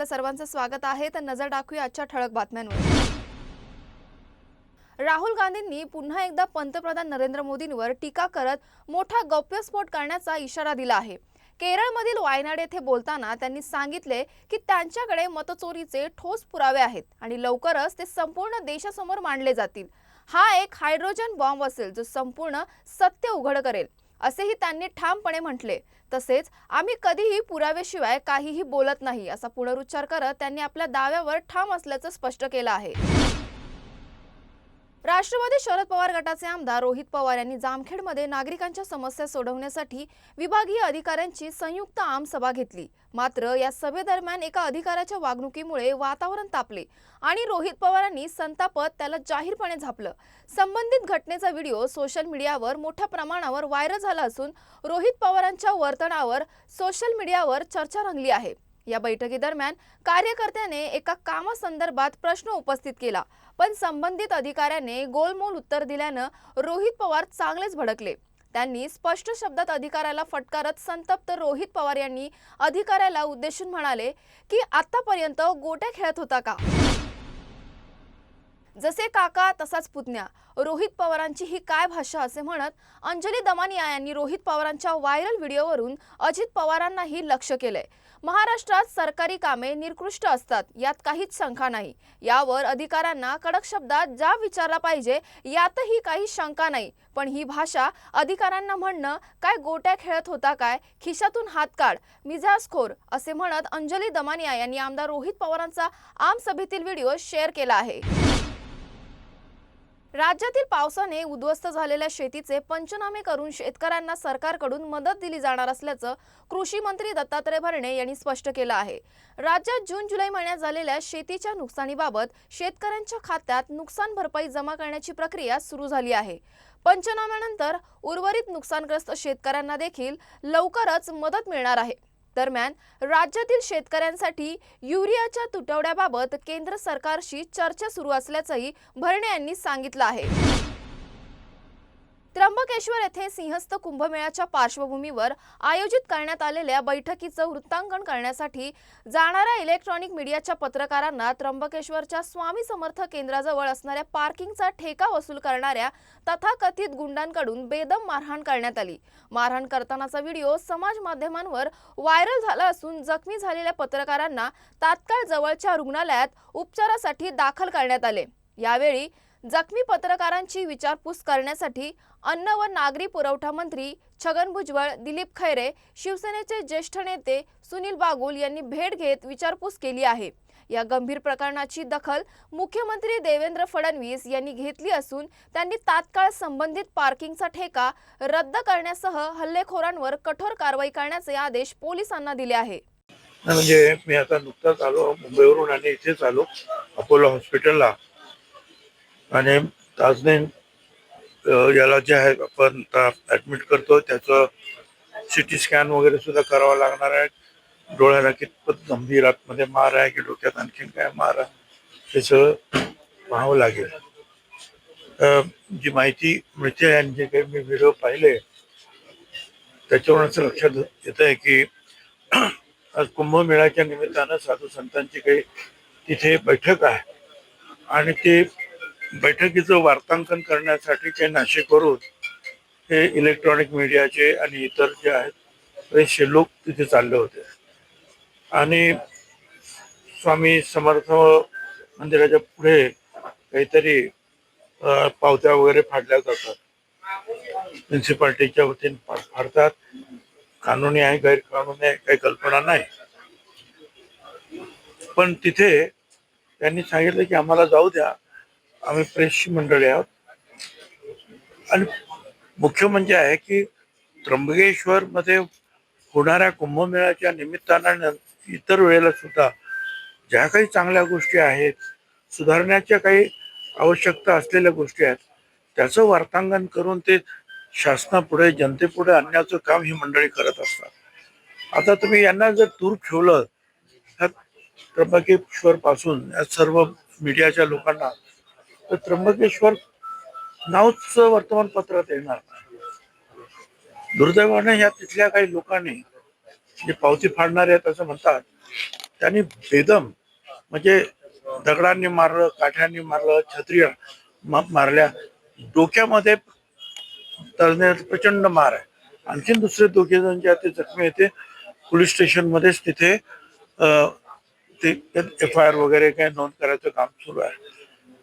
आपलं सर्वांचं स्वागत आहे. तर नजर टाकूया आजच्या ठळक बातम्यांवर. राहुल गांधींनी पुन्हा एकदा पंतप्रधान नरेंद्र मोदींवर टीका करत मोठा गौप्यस्फोट करण्याचा इशारा दिला आहे. केरळमधील वायनाड येथे बोलताना त्यांनी सांगितले की त्यांच्याकडे मतचोरीचे ठोस पुरावे आहेत आणि लवकरच ते संपूर्ण देशासमोर मांडले जातील. हा एक हायड्रोजन बॉम्ब असेल जो संपूर्ण सत्य उघड करेल असेही त्यांनी ठामपणे म्हटले. तसेच आम्ही कधीही पुराव्याशिवाय काहीही बोलत नाही असा पुनरुच्चार करत त्यांनी आपल्या दाव्यावर ठाम असल्याचं स्पष्ट केलं आहे. राष्ट्रवादी शरद पवार गटाचे आमदार रोहित पवार यांनी जामखेडमध्ये नागरिकांच्या समस्या सोडवण्यासाठी विभागीय अधिकाऱ्यांची संयुक्त आम सभा घेतली. मात्र या सभेदरम्यान एका अधिकाऱ्याच्या वागणुकीमुळे वातावरण तापले आणि रोहित पवारांनी संतापत त्याला जाहीरपणे झापलं. संबंधित घटनेचा व्हिडिओ सोशल मीडियावर मोठ्या प्रमाणावर व्हायरल झाला असून रोहित पवारांच्या वर्तनावर सोशल मीडियावर चर्चा रंगली आहे. या बैठकीदरम्यान कार्यकर्त्याने एका कामासंदर्भात प्रश्न उपस्थित केला. पण संबंधित अधिकाऱ्याने गोलमोल उत्तर दिल्यानं रोहित पवार चांगलेच भडकले. त्यांनी स्पष्ट शब्दात अधिकाऱ्याला फटकारत संतप्त रोहित पवार यांनी अधिकाऱ्याला उद्देशून म्हणाले की आतापर्यंत गोट्या खेळत होता का? जसे काका तसाच पुतण्या. रोहित पवारांची ही काय भाषा असे म्हणत अंजली दमानिया यांनी रोहित पवारांच्या व्हायरल व्हिडिओवरून अजित पवारांनाही लक्ष केलंय. महाराष्ट्रात सरकारी कामे निकृष्ट असतात यात काहीच शंका नाही. यावर अधिकाऱ्यांना कडक शब्दात जा विचारला पाहिजे यातही काही शंका नाही. पण ही भाषा अधिकाऱ्यांना म्हणणं काय गोट्या खेळत होता काय? खिशातून हात काढ. मिजाजखोर असे म्हणत अंजली दमानिया यांनी आमदार रोहित पवारांचा आम सभेतील व्हिडिओ शेअर केला आहे. राज्यातील पावसाने उद्ध्वस्त झालेल्या शेतीचे पंचनामे करून शेतकऱ्यांना सरकारकडून मदत दिली जाणार असल्याचं कृषी मंत्री दत्तात्रय भरणे यांनी स्पष्ट केलं आहे. राज्यात जून जुलै महिन्यात झालेल्या शेतीच्या नुकसानीबाबत शेतकऱ्यांच्या खात्यात नुकसान भरपाई जमा करण्याची प्रक्रिया सुरू झाली आहे. पंचनाम्यानंतर उर्वरित नुकसानग्रस्त शेतकऱ्यांना देखील लवकरच मदत मिळणार आहे. दरम्यान राज्यातील शेतकऱ्यांसाठी युरियाच्या तुटवड्याबाबत केंद्र सरकारशी चर्चा सुरू असल्याचंही भरणे यांनी सांगितलं आहे. त्र्यंबकेश्वर येथे सिंहस्थ कुंभमेळ्याच्या पार्श्वभूमीवर आयोजित करण्यात आलेल्या बैठकीचं वृत्तांकन करण्यासाठी जाणाऱ्या इलेक्ट्रॉनिक मीडियाच्या पत्रकारांना त्र्यंबकेश्वरच्या स्वामी समर्थ केंद्राजवळ असणाऱ्या पार्किंगचा ठेका वसूल करणाऱ्या तथाकथित गुंडांकडून बेदम मारहाण करण्यात आली. मारहाण करतानाचा व्हिडिओ समाज माध्यमांवर व्हायरल झाला असून जखमी झालेल्या पत्रकारांना तात्काळ जवळच्या रुग्णालयात उपचारासाठी दाखल करण्यात आले. यावेळी जखमी पत्रकारांची विचारपूस करण्यासाठी अन्न व नागरी पुरवठा मंत्री छगन भुजबळ दिलीप खैरे शिवसेनेचे ज्येष्ठ नेते सुनील बागुल यांनी भेट घेत विचारपूस केली आहे. या गंभीर प्रकरणाची दखल मुख्यमंत्री देवेंद्र फडणवीस यांनी घेतली असून त्यांनी तात्काळ संबंधित पार्किंगचा ठेका रद्द करण्यासह हल्लेखोरांवर कठोर कारवाई करण्याचे आदेश पोलिसांना दिले आहे. म्हणजे मी आता नुकताच आलो मुंबईवरून आणि इथेच आलो अपोलो हॉस्पिटलला. आणि ताजनेन याला जे आहे आपण ॲडमिट करतो त्याचं सी टी स्कॅन वगैरे सुद्धा करावं लागणार आहे. डोळ्याला कितपत गंभीर आतमध्ये मार आहे की डोक्यात आणखीन काय मार आहे हे सगळं पाहावं लागेल. जी माहिती मिळते आणि जे काही मी व्हिडिओ पाहिले त्याच्यावरून असं लक्षात येत आहे की आज कुंभमेळ्याच्या निमित्तानं साधू संतांची काही तिथे बैठक आहे. आणि ते बैठकीचं वार्तांकन करण्यासाठी ते नाशिकवरून हे इलेक्ट्रॉनिक मीडियाचे आणि इतर जे आहेत बरेचसे लोक तिथे चालले होते. आणि स्वामी समर्थ मंदिराच्या पुढे काहीतरी पावत्या वगैरे फाडल्या जातात. म्युन्सिपाल्टीच्या वतीने फाडतात. कानूनी आहे गैरकानूनी आहे काही कल्पना नाही. पण तिथे त्यांनी सांगितलं की आम्हाला जाऊ द्या. आम्ही प्रेसची मंडळी आहोत. आणि मुख्य म्हणजे आहे की त्र्यंबकेश्वर मध्ये होणाऱ्या कुंभमेळ्याच्या निमित्तानं इतर वेळेला सुद्धा ज्या काही चांगल्या गोष्टी आहेत सुधारण्याच्या काही आवश्यकता असलेल्या गोष्टी आहेत त्याचं वार्तांकन करून ते शासनापुढे जनतेपुढे आणण्याचं काम ही मंडळी करत असतात. आता तुम्ही यांना जर दूर ठेवलं ह्या त्र्यंबकेश्वर पासून या सर्व मीडियाच्या लोकांना तर त्र्यंबकेश्वर नावच वर्तमानपत्रात येणार. दुर्दैवाने या तिथल्या काही लोकांनी जे पावती फाडणारे आहेत असं म्हणतात त्यांनी बेदम म्हणजे दगडांनी मारलं काठ्यांनी मारलं छत्र्या मारल्या. डोक्यामध्ये तज्ञ प्रचंड मार आहे. आणखीन दुसरे दोघे जण जे आहेत ते जखमी आहेत. ते पोलीस स्टेशनमध्येच तिथे अं, ते एफ आय आर वगैरे काही नोंद करायचं काम सुरू आहे.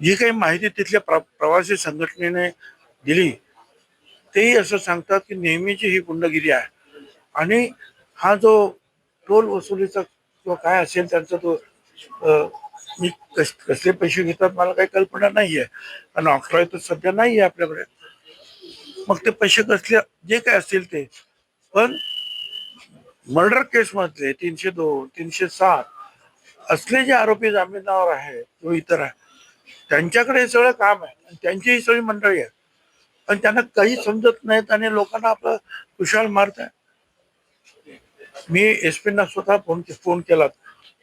जी काही माहिती तिथल्या प्र प्रवासी संघटनेने दिली तेही असं सांगतात की नेहमीची ही गुंडगिरी आहे. आणि हा जो टोल वसुलीचा किंवा काय असेल त्यांचा तो मी कस कसले पैसे घेतात मला काही कल्पना नाही आहे कारण ऑक्ट्रॉय तर सध्या नाही आहे आपल्याकडे. मग ते पैसे कसले जे काय असतील ते. पण मर्डर केसमधले तीनशे दोन तीनशे सात असले जे आरोपी जामिनावर आहे किंवा इतर आहे त्यांच्याकडे हे सगळं काम आहे. आणि त्यांची ही सगळी मंडळी आहे पण त्यांना काही समजत नाहीत आणि लोकांना आपलं कुशाल मारत आहे मी एस पीना स्वतः फोन फोन केला.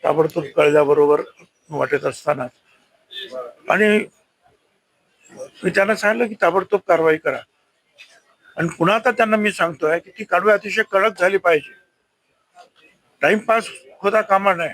ताबडतोब कळल्याबरोबर वाटत असताना. आणि मी त्यांना सांगितलं की ताबडतोब कारवाई करा. आणि पुन्हा आता त्यांना मी सांगतोय की ती कारवाई अतिशय कडक झाली पाहिजे. टाइमपास होता कामा नाही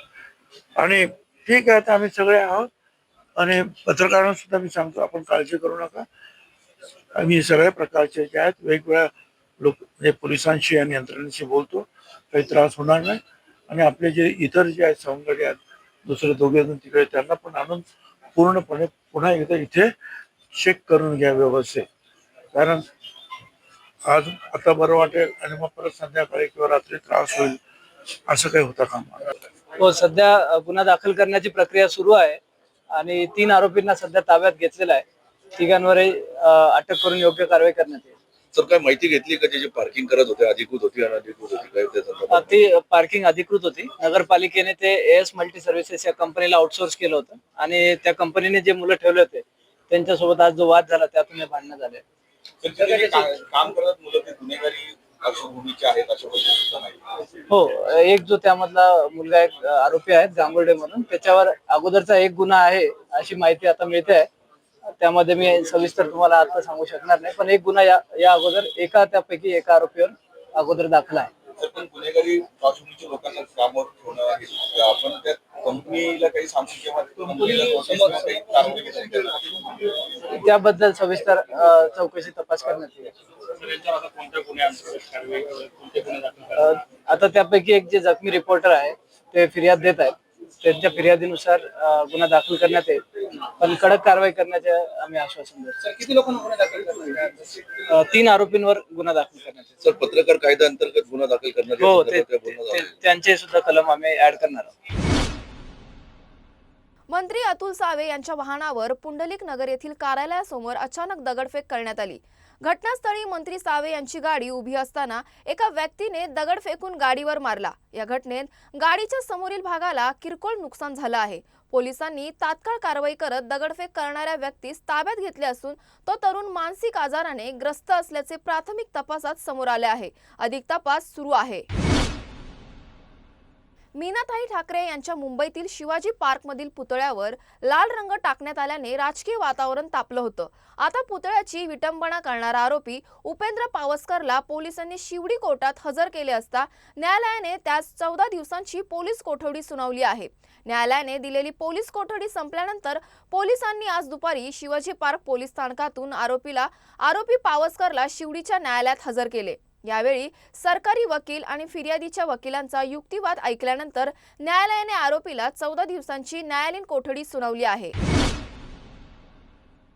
आणि ठीक आहे आता आम्ही सगळे आहोत. आणि पत्रकारांना सुद्धा मी सांगतो आपण काळजी करू नका. आम्ही सगळ्या प्रकारचे जे आहेत वेगवेगळ्या लोक म्हणजे पोलिसांशी आणि यंत्रणेशी बोलतो. काही त्रास होणार नाही. आणि आपले जे इतर जे आहेत सवंगडी आहेत दुसरे दोघे जण तिकडे त्यांना पण आणून पूर्णपणे पुन्हा एकदा इथे चेक करून घ्या व्यवस्थित. कारण आज आता बरं वाटेल आणि मग परत संध्याकाळी किंवा रात्री त्रास होईल असं काही होता कामा हो सध्या गुन्हा दाखल करण्याची प्रक्रिया सुरू आहे आणि तीन आरोपींना सध्या ताब्यात घेतलेला आहे. तिघांवरही अटक करून योग्य कारवाई करण्यात येईल. सर काय माहिती घेतली का जे जे पार्किंग करत होते अधिकृत होती अनधिकृत होती काय ती पार्किंग अधिकृत होती. नगरपालिकेने ते एस मल्टी सर्व्हिसेस या कंपनीला आउटसोर्स केलं होतं. आणि त्या कंपनीने जे मुलं ठेवले होते त्यांच्यासोबत आज जो वाद झाला त्यातून हे भांडणं झाले. काम करत मुलं ते गुन्हेगारी पार्श्वभूमीचे आहेत अशा पद्धतीचं नाही. हो एक जो त्यामधला मुलगा एक आरोपी आहे जांभुर्डे म्हणून. त्याच्यावर अगोदरचा एक गुन्हा आहे अशी माहिती आता मिळते आहे. त्यामध्ये मी सविस्तर तुम्हाला आता सांगू शकणार नाही पण एक गुन्हा या या अगोदर एका त्यापैकी एका आरोपीवर अगोदर दाखल आहे. तर पण गुन्हेगारी पार्श्वभूमीच्या लोकांना कामावर ठेवणं तर आपण त्या कंपनीला काही सांगू किंवा कंपनीला notice किंवा काही कारवाई केली नाही. त्याबद्दल सविस्तर अ, चौकशी तपास करण्यात येईल. अ, आता त्यापैकी एक जे जखमी रिपोर्टर आहे ते फिर्याद देत आहेत. त्यांच्या फिर्यादीनुसार अ, गुन्हा दाखल करण्यात येईल. पण कडक कारवाई करण्याचे आम्ही आश्वासन देतो. किती लोकांना गुन्हे दाखल करण्यात अ, तीन आरोपींवर गुन्हा दाखल करण्यात येईल. सर पत्रकार कायदा अंतर्गत गुन्हा दाखल करण्यात हो ते ते-? त्यांचे सुद्धा कलम आम्ही ऍड करणार आहोत. मंत्री अतुल सावे यांच्या वाहनावर पुंडलिक नगर येथील कार्यालयासमोर अचानक दगडफेक करण्यात आली. घटनास्थळी मंत्री सावे यांची गाडी उभी असताना एका व्यक्तीने दगड फेकून गाडीवर मारला. या घटनेत गाडीच्या समोरील भागाला किरकोळ नुकसान झालं आहे. पोलिसांनी तात्काळ कारवाई करत दगडफेक करणाऱ्या व्यक्तीस ताब्यात घेतले असून तो तरुण मानसिक आजाराने ग्रस्त असल्याचे प्राथमिक तपासात समोर आले आहे. अधिक तपास सुरू आहे. मीनाताई ठाकरे यांच्या मुंबईतील शिवाजी पार्कमधील पुतळ्यावर लाल रंग टाकण्यात आल्याने राजकीय वातावरण तापलं होतं. आता पुतळ्याची विटंबना करणारा आरोपी उपेंद्र पावसकरला पोलिसांनी शिवडी कोर्टात हजर केले असता न्यायालयाने त्यास चौदा दिवसांची पोलीस कोठडी सुनावली आहे. न्यायालयाने दिलेली पोलीस कोठडी संपल्यानंतर पोलिसांनी आज दुपारी शिवाजी पार्क पोलीस स्थानकातून आरोपीला आरोपी पावसकरला शिवडीच्या न्यायालयात हजर केले. यावेळी सरकारी वकील आणि फिर्यादीच्या वकिलांचा युक्तिवाद ऐकल्यानंतर न्यायालयाने आरोपीला चौदा दिवसांची न्यायालयीन कोठडी सुनावली आहे.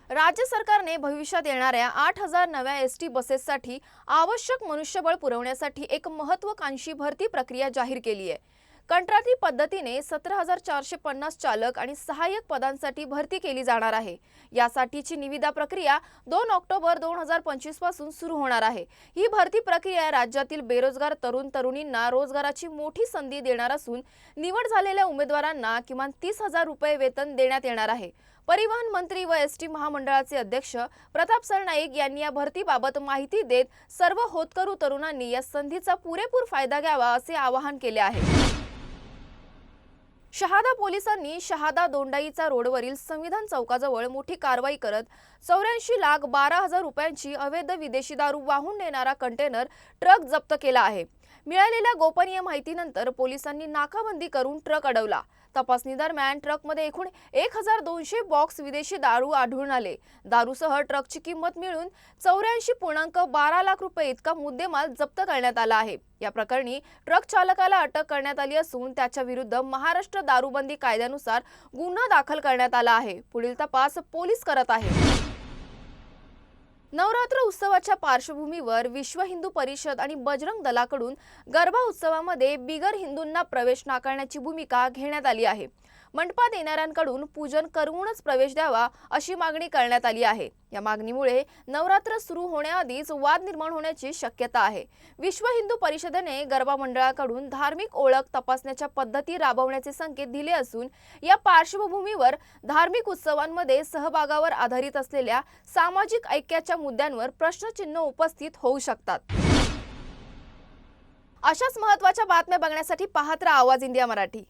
राज्य सरकारने भविष्यात येणाऱ्या आठ हजार नव्या एस टी बसेससाठी आवश्यक मनुष्यबळ पुरवण्यासाठी एक महत्वाकांक्षी भरती प्रक्रिया जाहीर केली आहे. कंत्राटी पद्धतीने सतरा हजार चारशे पन्नास चालक आणि सहाय्यक पदांसाठी भरती केली जाणार आहे. यासाठीची निविदा प्रक्रिया दोन ऑक्टोबर दोन हजार पंचवीसपासून सुरू होणार आहे. ही भरती प्रक्रिया राज्यातील बेरोजगार तरुण तरुणींना रोजगाराची मोठी संधी देणार असून निवड झालेल्या उमेदवारांना किमान तीस हजार रुपये वेतन देण्यात येणार आहे. परिवहन मंत्री व एस टी महामंडळाचे अध्यक्ष प्रताप सरनाईक यांनी या भरतीबाबत माहिती देत सर्व होतकरू तरुणांनी या संधीचा पुरेपूर फायदा घ्यावा असे आवाहन केले आहे. शहादा पोलिसांनी शहादा दोंडाईचा रोडवरील संविधान चौकाजवळ मोठी कारवाई करत चौऱ्याऐंशी लाख बारा हजार रुपयांची अवैध विदेशी दारू वाहून नेणारा कंटेनर ट्रक जप्त केला आहे. मिळालेल्या गोपनीय माहितीनंतर पोलिसांनी नाकाबंदी करून ट्रक अडवला. तपासणी दरम्यान ट्रकमध्ये एकूण एक हजार दोनशे बॉक्स विदेशी दारू आढळून आले. दारूसह ट्रकची किंमत मिळून चौऱ्याऐंशी पूर्णांक बारा लाख रुपये इतका मुद्देमाल जप्त करण्यात आला आहे. या प्रकरणी ट्रक चालकाला अटक करण्यात आली असून त्याच्या विरुद्ध महाराष्ट्र दारूबंदी कायद्यानुसार गुन्हा दाखल करण्यात आला आहे. पुढील तपास पोलीस करत आहेत. नवरात्र उत्सवाच्या पार्श्वभूमीवर विश्व हिंदू परिषद आणि बजरंग दलाकडून गरबा उत्सवामध्ये बिगर हिंदूंना प्रवेश नाकारण्याची भूमिका घेण्यात आली आहे. मंडपात येणाऱ्यांकडून पूजन करूनच प्रवेश द्यावा अशी मागणी करण्यात आली आहे. या मागणीमुळे नवरात्र सुरू होण्याआधीच वाद निर्माण होण्याची शक्यता आहे. विश्व हिंदू परिषदेने गरबा मंडळाकडून धार्मिक ओळख तपासण्याच्या पद्धती राबवण्याचे संकेत दिले असून या पार्श्वभूमीवर धार्मिक उत्सवांमध्ये सहभागावर आधारित असलेल्या सामाजिक ऐक्याच्या मुद्द्यांवर प्रश्नचिन्ह उपस्थित होऊ शकतात. अशाच महत्त्वाच्या बातम्या बघण्यासाठी पाहत आवाज इंडिया मराठी.